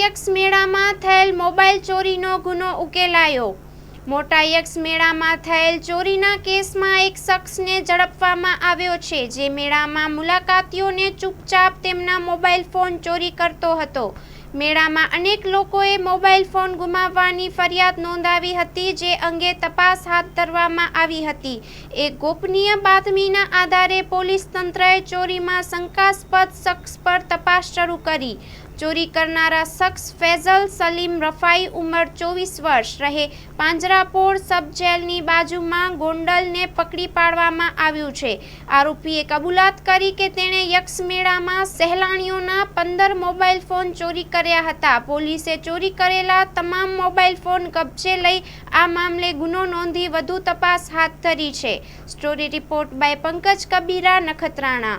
યક્ષ મેળામાં થયેલ મોબાઈલ ચોરીનો ગુનો ઉકેલાયો. મોટા યક્ષ મેળામાં થયેલ ચોરીના કેસમાં એક શખ્સને ઝડપવામાં આવ્યો છે. જે મેળામાં મુલાકાતીઓને ચૂપચાપ તેમના મોબાઈલ ફોન ચોરી કરતો હતો. મેળામાં અનેક લોકોએ મોબાઈલ ફોન ગુમાવવાની ફરિયાદ નોંધાવી હતી, જે અંગે તપાસ હાથ ધરવામાં આવી હતી. એક ગોપનીય બાતમીના આધારે પોલીસ તંત્રએ ચોરીમાં શંકાસ્પદ શખ્સ પર તપાસ શરૂ કરી. ચોરી કરનારા શખ્સ ફેઝલ સલીમ રફાઈ ઉંમર ચોવીસ વર્ષ રહે. પાંજરાપોળ સબ જેલની બાજુમાં ગોંડલને પકડી પાડવામાં આવ્યું છે. આરોપીએ કબૂલાત કરી કે તેણે યક્ષ મેળામાં સહેલાણીઓના પંદર મોબાઈલ ફોન ચોરી કર્યા હતા. પોલીસે ચોરી કરેલા તમામ મોબાઈલ ફોન કબજે લઈ આ મામલે ગુનો નોંધી વધુ તપાસ હાથ ધરી છે. Story report by Pankaj Kabira Nakhatrana.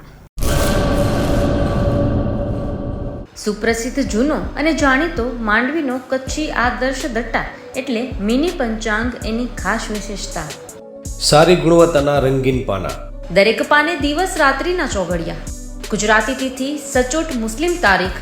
સુપ્રસિદ્ધ જૂનો અને જાણીતો માંડવીનો કચ્છી આદર્શ દટ્ટા એટલે મિની પંચાંગ એની ખાસ વિશેષતા. સારી ગુણવત્તાના રંગીન પાના. દરેક પાને દિવસ રાત્રિના ચોગડિયા ગુજરાતી તિથિ સચોટ મુસ્લિમ તારીખ